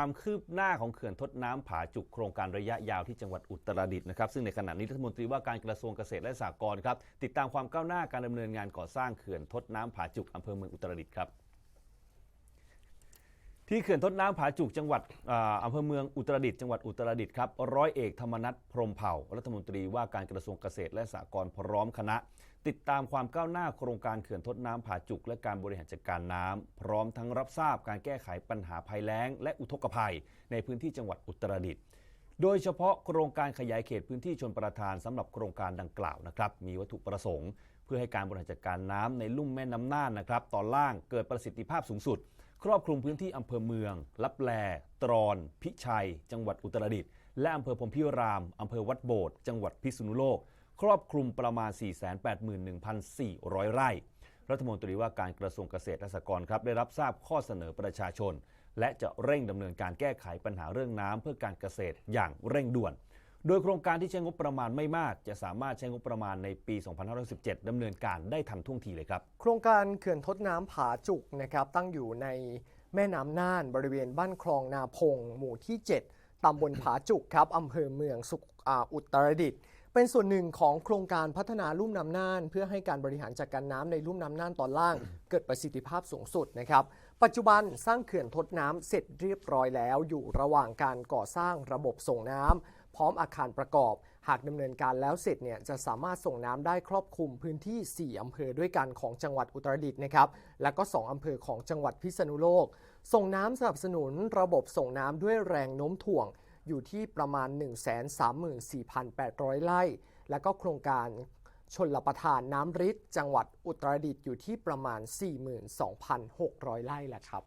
ความคืบหน้าของเขื่อนทดน้ำผาจุกโครงการระยะยาวที่จังหวัดอุตรดิตถ์นะครับซึ่งในขณะนี้รัฐมนตรีว่าการกระทรวงเกษตรและสหกรณ์ครับติดตามความก้าวหน้าการดำเนินงานก่อสร้างเขื่อนทดน้ำผาจุกอำเภอเมืองอุตรดิตถ์ครับที่เขื่อนทดน้ำผาจุกจังหวัดอ่าอำเภอเมืองอุตรดิตถ์จังหวัดอุตรดิตถ์ครับร้อยเอกธรรมนัฐพรมเผ่า รัฐมนตรีว่าการกระทรวงเกษตรและสหกรณ์พร้อมคณะ ติดตามความก้าวหน้าโครงการเขื่อนทดน้ำผาจุก และการบริหารจัดการน้ำพร้อมทั้งรับทราบการแก้ไขปัญหาภัยแล้ง และอุทกภัย ในพื้นที่จังหวัดอุตรดิตถ์โดยเฉพาะโครงการขยายเขตพื้นที่ชนประทานสำหรับโครงการดังกล่าวนะครับมีวัตถุประสงค์ เพื่อให้การบริหารจัดการน้ำในลุ่มแม่น้ำน่านนะครับตอนล่างเกิดประสิทธิภาพสูงสุด ครอบคลุมพื้นที่อำเภอเมือง ลับแล ตรอน พิชัย จังหวัดอุตรดิตถ์และอำเภอพรมพิรามอำเภอวัดโบดจังหวัดพิษณุโลก ครอบคลุมประมาณ 481,400 ไร่ รัฐมนตรีว่าการกระทรวงเกษตรและสหกรณ์ครับได้รับทราบข้อเสนอประชาชน และจะเร่งดำเนินการแก้ไขปัญหาเรื่องน้ำเพื่อการเกษตรอย่างเร่งด่วน โดยโครงการที่ใช้งบประมาณไม่มาก จะสามารถใช้งบประมาณในปี 2517ดำเนินการได้ทันท่วงทีเลยครับ โครงการเขื่อนทดน้ำผาจุกนะครับตั้งอยู่ในแม่น้ำน่านบริเวณบ้านคลองนาพง หมู่ที่ 7ตำบลผาจุกครับอำเภอเมืองสุขอ,อุตรดิตถ์ เป็นส่วนหนึ่งของโครงการพัฒนาลุ่มน้ำน่าน เพื่อให้การบริหารจัดการน้ำในลุ่มน้ำน่านตอนล่าง เกิดประสิทธิภาพสูงสุดนะครับ ปัจจุบันสร้างเขื่อนทดน้ำเสร็จเรียบร้อยแล้ว อยู่ระหว่างการก่อสร้างระบบส่งน้ำพร้อมอาคารประกอบ หากดำเนินการแล้วเสร็จเนี่ยจะสามารถส่งน้ำได้ครอบคลุมพื้นที่ 4อำเภอด้วยกันของจังหวัดอุตรดิตถ์นะครับ แล้วก็ 2อำเภอของจังหวัดพิษณุโลก ส่งน้ำสนับสนุนระบบส่งน้ำด้วยแรงโน้มถ่วง อยู่ที่ประมาณ 134,800 ไร่ และก็โครงการชนลประทานน้ำริดจังหวัดอุตรดิตถ์อยู่ที่ประมาณ 42,600 ไร่แหละครับ